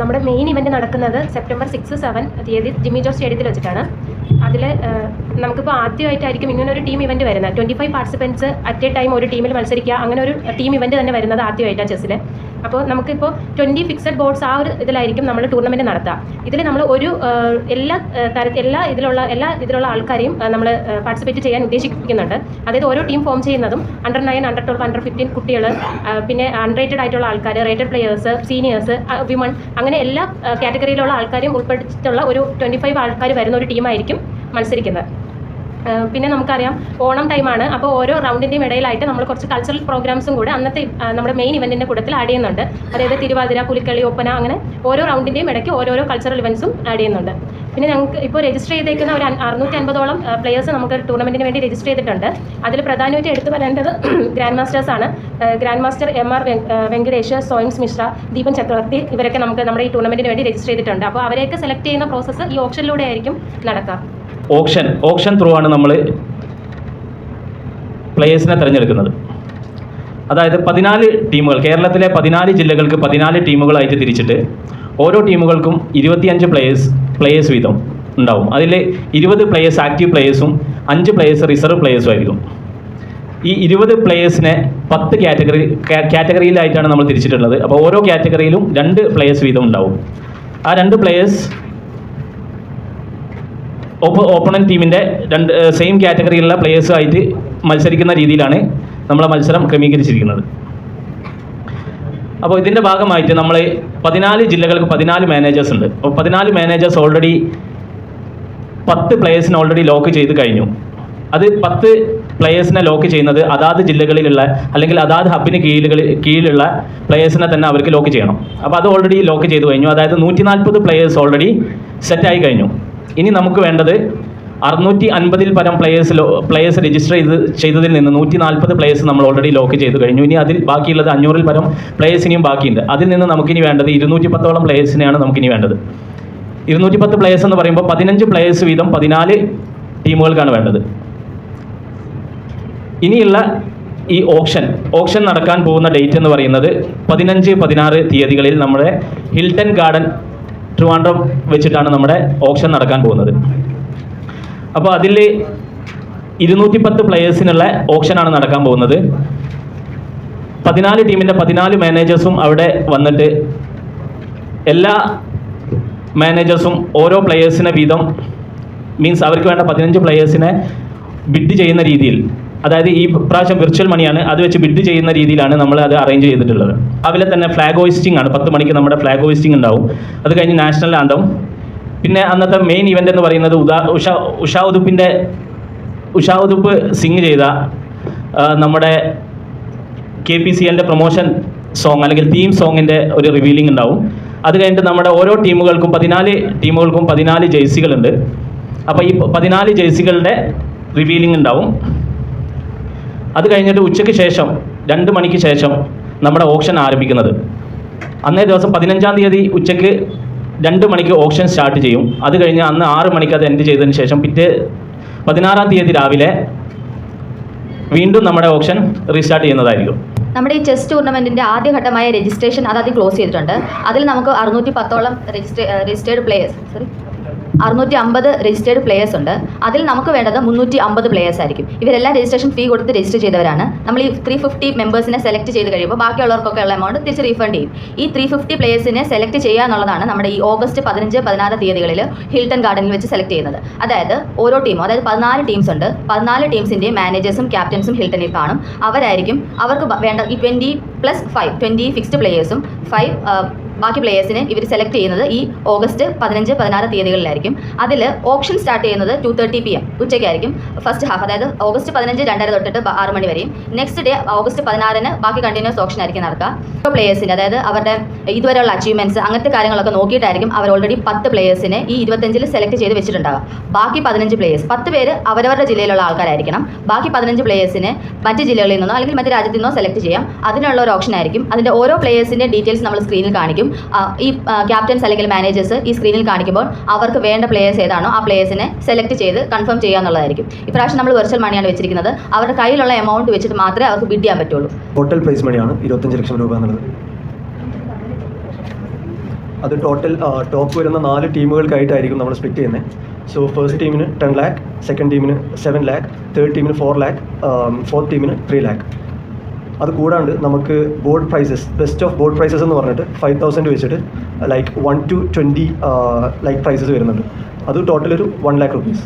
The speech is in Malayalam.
നമ്മുടെ മെയിൻ ഇവന്റ് നടക്കുന്നത് സെപ്റ്റംബർ സിക്സ് സെവൻ തീയതി ജിമ്മി ജോസ് സ്റ്റേഡിയത്തിൽ വെച്ചിട്ടാണ്. അതിൽ നമുക്കിപ്പോൾ ആദ്യമായിട്ടായിരിക്കും ഇങ്ങനെ ഒരു ടീം ഇവന്റ് വരുന്നത്. Twenty five participants at a time ഒരു ടീമിൽ മത്സരിക്കുക. അങ്ങനെ ഒരു ടീം ഇവന്റ് തന്നെ വരുന്നത് ആദ്യമായിട്ടാണ് ചെസ്സിൽ അപ്പോൾ നമുക്കിപ്പോൾ ട്വന്റി ഫിക്സഡ് ബോർഡ്സ് ആ ഒരു ഇതിലായിരിക്കും നമ്മൾ ടൂർണമെന്റ് നടത്തുക ഇതിൽ നമ്മൾ ഒരു എല്ലാ തരത്തിൽ എല്ലാ ഇതിലുള്ള എല്ലാ ഇതിലുള്ള ആൾക്കാരെയും നമ്മൾ പാർട്ടിസിപ്പേറ്റ് ചെയ്യാൻ ഉദ്ദേശിക്കുന്നുണ്ട് അതായത് ഓരോ ടീം ഫോം ചെയ്യുന്നതും under nine under twelve under fifteen കുട്ടികൾ പിന്നെ അൺറേറ്റഡ് ആയിട്ടുള്ള ആൾക്കാർ റേറ്റഡ് പ്ലെയേഴ്സ് സീനിയേഴ്സ് വിമൺ അങ്ങനെ എല്ലാ കാറ്റഗറിയിലുള്ള ആൾക്കാരെയും ഉൾപ്പെടുത്തിയിട്ടുള്ള ഒരു ട്വന്റി ഫൈവ് ആൾക്കാർ വരുന്ന ഒരു ടീമായിരിക്കും മത്സരിക്കുന്നത്. പിന്നെ നമുക്കറിയാം ഓണം ടൈമാണ് അപ്പോൾ ഓരോ റൗണ്ടിന്റെയും ഇടയിലായിട്ട് നമ്മൾ കുറച്ച് കൾച്ചറൽ പ്രോഗ്രാംസും കൂടെ അന്നത്തെ നമ്മുടെ മെയിൻ ഇവന്റിന്റെ കൂട്ടത്തിൽ ആഡ് ചെയ്യുന്നുണ്ട്. അതായത് തിരുവാതിര പുലിക്കളി ഒപ്പന അങ്ങനെ ഓരോ റൗണ്ടിന്റെയും ഇടയ്ക്ക് ഓരോരോ കൾച്ചറൽ ഇവൻസും ആഡ് ചെയ്യുന്നുണ്ട്. പിന്നെ ഞങ്ങൾക്ക് ഇപ്പോൾ രജിസ്റ്റർ ചെയ്തേക്കുന്ന ഒരു അറുന്നൂറ്റി അൻപതോളം പ്ലേയേഴ്സ് നമുക്ക് ടൂർണമെന്റിന് വേണ്ടി രജിസ്റ്റർ ചെയ്തിട്ടുണ്ട്. അതിൽ പ്രധാനമായിട്ട് എടുത്തു പറയേണ്ടത് grand മാസ്റ്റേഴ്സാണ് grand master M R Venkatesh സോയിംസ് Mishra Deepan Chakravarthy ഇവരൊക്കെ നമുക്ക് നമ്മുടെ ഈ ടൂർണമെന്റിന് വേണ്ടി രജിസ്റ്റർ ചെയ്തിട്ടുണ്ട്. അപ്പോൾ അവരെയൊക്കെ സെലക്ട് ചെയ്യുന്ന പ്രോസസ്സ് ഈ ഓപ്ഷനിലൂടെ ആയിരിക്കും നടക്കുക. ഓപ്ഷൻ ഓപ്ഷൻ ത്രൂ ആണ് നമ്മൾ പ്ലേയേഴ്സിനെ തിരഞ്ഞെടുക്കുന്നത്. അതായത് പതിനാല് ടീമുകൾ കേരളത്തിലെ പതിനാല് ജില്ലകൾക്ക് പതിനാല് ടീമുകളായിട്ട് തിരിച്ചിട്ട് ഓരോ ടീമുകൾക്കും ഇരുപത്തിയഞ്ച് പ്ലേയേഴ്സ് പ്ലേയേഴ്സ് വീതം ഉണ്ടാവും. അതിൽ ഇരുപത് പ്ലേയേഴ്സ് ആക്റ്റീവ് പ്ലേയേഴ്സും അഞ്ച് പ്ലേയേഴ്സ് റിസർവ് പ്ലേയേഴ്സും ആയിരിക്കും. ഈ ഇരുപത് പ്ലേയേഴ്സിനെ പത്ത് കാറ്റഗറി കാറ്റഗറിയിലായിട്ടാണ് നമ്മൾ തിരിച്ചിട്ടുള്ളത്. അപ്പോൾ ഓരോ കാറ്റഗറിയിലും രണ്ട് പ്ലേയേഴ്സ് വീതം ഉണ്ടാവും. ആ രണ്ട് പ്ലേയേഴ്സ് ഓപ്പണൻ ടീമിന്റെ രണ്ട് സെയിം കാറ്റഗറിയിലുള്ള പ്ലേയേഴ്സുമായിട്ട് മത്സരിക്കുന്ന രീതിയിലാണ് നമ്മളെ മത്സരം ക്രമീകരിച്ചിരിക്കുന്നത്. അപ്പോൾ ഇതിന്റെ ഭാഗമായിട്ട് നമ്മൾ പതിനാല് ജില്ലകൾക്ക് പതിനാല് മാനേജേഴ്സ് ഉണ്ട്. അപ്പോൾ പതിനാല് മാനേജേഴ്സ് ഓൾറെഡി പത്ത് പ്ലേയേഴ്സിനെ ഓൾറെഡി ലോക്ക് ചെയ്ത് കഴിഞ്ഞു. അത് പത്ത് പ്ലേയേഴ്സിനെ ലോക്ക് ചെയ്യുന്നത് അതാത് ജില്ലകളിലുള്ള അല്ലെങ്കിൽ അതാത് ഹബിന് കീഴിലുകളിൽ കീഴിലുള്ള പ്ലേയേഴ്സിനെ തന്നെ അവർക്ക് ലോക്ക് ചെയ്യണം. അപ്പോൾ അത് ഓൾറെഡി ലോക്ക് ചെയ്ത് കഴിഞ്ഞു. അതായത് നൂറ്റി നാൽപ്പത് പ്ലേയേഴ്സ് ഓൾറെഡി സെറ്റായി കഴിഞ്ഞു. ഇനി നമുക്ക് വേണ്ടത് അറുന്നൂറ്റി അൻപതിൽ പരം പ്ലേയേഴ്സ് പ്ലേയേഴ്സ് രജിസ്റ്റർ ചെയ്ത് ചെയ്തതിൽ നിന്ന് നൂറ്റി നാൽപ്പത് പ്ലേയേഴ്സ് നമ്മൾ ഓൾറെഡി ലോക്ക് ചെയ്ത് കഴിഞ്ഞു. ഇനി അതിൽ ബാക്കിയുള്ളത് അഞ്ഞൂറിൽ പരം പ്ലേയേഴ്സ് ഇനിയും ബാക്കിയുണ്ട്. അതിൽ നിന്ന് നമുക്കിനി വേണ്ടത് ഇരുന്നൂറ്റി പത്തോളം പ്ലേയേഴ്സിനെയാണ് നമുക്കിനി വേണ്ടത്. ഇരുന്നൂറ്റി പത്ത് പ്ലേയേഴ്സ് എന്ന് പറയുമ്പോൾ പതിനഞ്ച് പ്ലേയേഴ്സ് വീതം പതിനാല് ടീമുകൾക്കാണ് വേണ്ടത്. ഇനിയുള്ള ഈ ഓപ്ഷൻ ഓപ്ഷൻ നടക്കാൻ പോകുന്ന ഡേറ്റ് എന്ന് പറയുന്നത് പതിനഞ്ച് പതിനാറ് തീയതികളിൽ നമ്മുടെ ഹിൽട്ടൺ ഗാർഡൻ ട്രിവാൻഡ്രം വെച്ചിട്ടാണ് നമ്മുടെ ഓപ്ഷൻ നടക്കാൻ പോകുന്നത്. അപ്പോൾ അതിൽ ഇരുന്നൂറ്റി പത്ത് പ്ലെയേഴ്സിനുള്ള ഓപ്ഷനാണ് നടക്കാൻ പോകുന്നത്. പതിനാല് ടീമിന്റെ പതിനാല് മാനേജേഴ്സും അവിടെ വന്നിട്ട് എല്ലാ മാനേജേഴ്സും ഓരോ പ്ലെയേഴ്സിനെ വീതം മീൻസ് അവർക്ക് വേണ്ട പതിനഞ്ച് പ്ലെയേഴ്സിനെ ബിഡ് ചെയ്യുന്ന രീതിയിൽ അതായത് ഈ പ്രാവശ്യം വിർച്വൽ മണിയാണ് അത് വെച്ച് ബിഡ് ചെയ്യുന്ന രീതിയിലാണ് നമ്മൾ അത് അറേഞ്ച് ചെയ്തിട്ടുള്ളത്. രാവിലെ തന്നെ ഫ്ലാഗ് ഹോയിസ്റ്റിംഗ് ആണ്. പത്ത് മണിക്ക് നമ്മുടെ ഫ്ലാഗ് ഹോയിസ്റ്റിംഗ് ഉണ്ടാവും. അത് കഴിഞ്ഞ് നാഷണൽ ആണ്ടും പിന്നെ അന്നത്തെ മെയിൻ ഇവന്റ് എന്ന് പറയുന്നത് ഉദാ ഉഷ ഉഷാ ഉദുപ്പിന്റെ ഉഷാ ഉദുപ്പ് സിങ് ചെയ്ത നമ്മുടെ കെ പി സി എന്റെ പ്രൊമോഷൻ സോങ് അല്ലെങ്കിൽ തീം സോങ്ങിന്റെ ഒരു റിവീലിംഗ് ഉണ്ടാവും. അത് കഴിഞ്ഞിട്ട് നമ്മുടെ ഓരോ ടീമുകൾക്കും പതിനാല് ടീമുകൾക്കും പതിനാല് ജേഴ്സികളുണ്ട് അപ്പോൾ ഈ പതിനാല് ജേഴ്സികളുടെ റിവീലിംഗ് ഉണ്ടാവും. അത് കഴിഞ്ഞിട്ട് ഉച്ചയ്ക്ക് ശേഷം രണ്ട് മണിക്ക് ശേഷം നമ്മുടെ ഓപ്ഷൻ ആരംഭിക്കുന്നത്. അന്നേ ദിവസം പതിനഞ്ചാം തീയതി ഉച്ചയ്ക്ക് രണ്ട് മണിക്ക് ഓപ്ഷൻ സ്റ്റാർട്ട് ചെയ്യും. അത് കഴിഞ്ഞ് അന്ന് ആറ് മണിക്ക് അത് എൻഡ് ചെയ്തതിന് ശേഷം പിറ്റേ പതിനാറാം തീയതി രാവിലെ വീണ്ടും നമ്മുടെ ഓപ്ഷൻ റീസ്റ്റാർട്ട് ചെയ്യുന്നതായിരിക്കും. നമ്മുടെ ഈ ചെസ് ടൂർണമെന്റിന്റെ ആദ്യഘട്ടമായ രജിസ്ട്രേഷൻ അതാദ്യം ക്ലോസ് ചെയ്തിട്ടുണ്ട്. അതിൽ നമുക്ക് അറുന്നൂറ്റി പത്തോളം രജിസ്റ്റർ രജിസ്റ്റേർഡ് പ്ലേയേഴ്സ് സോറി അറുന്നൂറ്റി അമ്പത് രജിസ്റ്റേർഡ് പ്ലേയേഴ്സ് ഉണ്ട്. അതിൽ നമുക്ക് വേണ്ടത് മുന്നൂറ്റി അമ്പത് പ്ലേയേഴ്സ് ആയിരിക്കും. ഇവരെല്ലാം രജിസ്ട്രേഷൻ ഫീ കൊടുത്ത് രജിസ്റ്റർ ചെയ്തവരാണ്. നമ്മൾ ഈ ത്രീ ഫിഫ്റ്റി മെമ്പേഴ്സിനെ സെലക്ട് ചെയ്ത് കഴിയുമ്പോൾ ബാക്കിയുള്ളവർക്കൊക്കെ ഉള്ള എമൗണ്ട് തിരിച്ച് റീഫണ്ട് ചെയ്യും. ഈ ത്രീ ഫിഫ്റ്റി പ്ലേയേഴ്സിനെ സെലക്ട് ചെയ്യുക എന്നുള്ളതാണ് നമ്മുടെ ഈ ഓഗസ്റ്റ് പതിനഞ്ച് പതിനാറ് തീയതികളിൽ ഹിൽട്ടൺ ഗാർഡനിൽ വെച്ച് സെലക്ട് ചെയ്യുന്നത്. അതായത് ഓരോ ടീമും അതായത് പതിനാല് ടീംസ് ഉണ്ട്. പതിനാല് ടീംസിന്റെയും മാനേജേഴ്സും ക്യാപ്റ്റൻസും ഹിൽട്ടണിൽ കാണും. അവരായിരിക്കും അവർക്ക് വേണ്ട ഈ twenty plus five twenty fixed പ്ലേയേഴ്സും five ബാക്കി പ്ലേയേഴ്സിനെ ഇവർ സെലക്ട് ചെയ്യുന്നത് ഈ ഓഗസ്റ്റ് പതിനഞ്ച് പതിനാറ് തീയതികളിലായിരിക്കും. അതിൽ ഓപ്ഷൻ സ്റ്റാർട്ട് ചെയ്യുന്നത് ടു തേർട്ടി പി എം ഉച്ചയ്ക്കായിരിക്കും. ഫസ്റ്റ് ഹാഫ് അതായത് ഓഗസ്റ്റ് പതിനഞ്ച് രണ്ടര തൊട്ടിട്ട് ആറ് മണി വരെയും. നെക്സ്റ്റ് ഡേ ഓഗസ്റ്റ് പതിനാറിന് ബാക്കി കണ്ടിന്യൂസ് ഓപ്ഷൻ ആയിരിക്കും നടക്കുക. ഇപ്പോൾ പ്ലേയേഴ്സിന്റെ അതായത് അവരുടെ ഇതുവരെയുള്ള അച്ചീവ്മെന്റ്സ് അങ്ങനത്തെ കാര്യങ്ങളൊക്കെ നോക്കിയിട്ടായിരിക്കും അവർ ഓൾറെഡി പത്ത് പ്ലേയേഴ്സിനെ ഈ ഇരുപത്തഞ്ചിൽ സെലക്ട് ചെയ്ത് വെച്ചിട്ടുണ്ടാകുക ബാക്കി പതിനഞ്ച് പ്ലേയേഴ്സ് പത്ത് പേര് അവരവരുടെ ജില്ലയിലുള്ള ആൾക്കാരായിരിക്കണം. ബാക്കി പതിനഞ്ച് പ്ലേയേഴ്സിനെ മറ്റ് ജില്ലകളിൽ നിന്നോ അല്ലെങ്കിൽ മറ്റ് രാജ്യത്തു നിന്നോ സെലക്ട് ചെയ്യാം. അതിനുള്ള ഒരു ഓപ്ഷൻ ആയിരിക്കും. അതിന്റെ ഓരോ പ്ലേയേഴ്സിന്റെ ഡീറ്റെയിൽസ് നമ്മൾ സ്ക്രീനിൽ കാണിക്കും. ആ, ഈ ക്യാപ്റ്റൻസ് അല്ലെങ്കിൽ മാനേജേഴ്സ് ഈ സ്ക്രീനിൽ കാണിക്കുമ്പോൾ അവർക്ക് വേണ്ട പ്ലേയേഴ്സ് ഏതാണോ ആ പ്ലേയേഴ്സിനെ സെലക്ട് ചെയ്ത് കൺഫേം ചെയ്യുക എന്നുള്ളതായിരിക്കും. ഇപ്രാവശ്യം നമ്മൾ വെർച്വൽ മണിയാണ് വെച്ചിരിക്കുന്നത്. അവരുടെ കയ്യിലുള്ള എമൗണ്ട് വെച്ചിട്ട് മാത്രമേ അവർക്ക് ബിഡ് ചെയ്യാൻ പറ്റുള്ളൂ. ടോട്ടൽ പ്രൈസ് മണിയാണ് ഇരുപത്തഞ്ച് ലക്ഷം രൂപ എന്നുള്ളത്. അത് ടോട്ടൽ ടോപ്പ് വരുന്ന നാല് ടീമുകൾക്കായിട്ടായിരിക്കും നമ്മൾ സ്പ്ലിറ്റ് ചെയ്യുന്നത് സോ ഫസ്റ്റ് ടീമിന് ടെൻ ലാക്ക് സെക്കൻഡ് ടീമിന് സെവൻ ലാക്ക് തേർഡ് ടീമിന് ഫോർ ലാക്ക് ഫോർത്ത് ടീമിന് ത്രീ ലാക്ക് അത് കൂടാണ്ട് നമുക്ക് board prizes best of board prizes എന്ന് പറഞ്ഞിട്ട് ഫൈവ് തൗസൻഡ് വെച്ചിട്ട് like one two twenty like prizes വരുന്നുണ്ട്. അത് ടോട്ടൽ ഒരു വൺ ലാക്ക് റുപ്പീസ്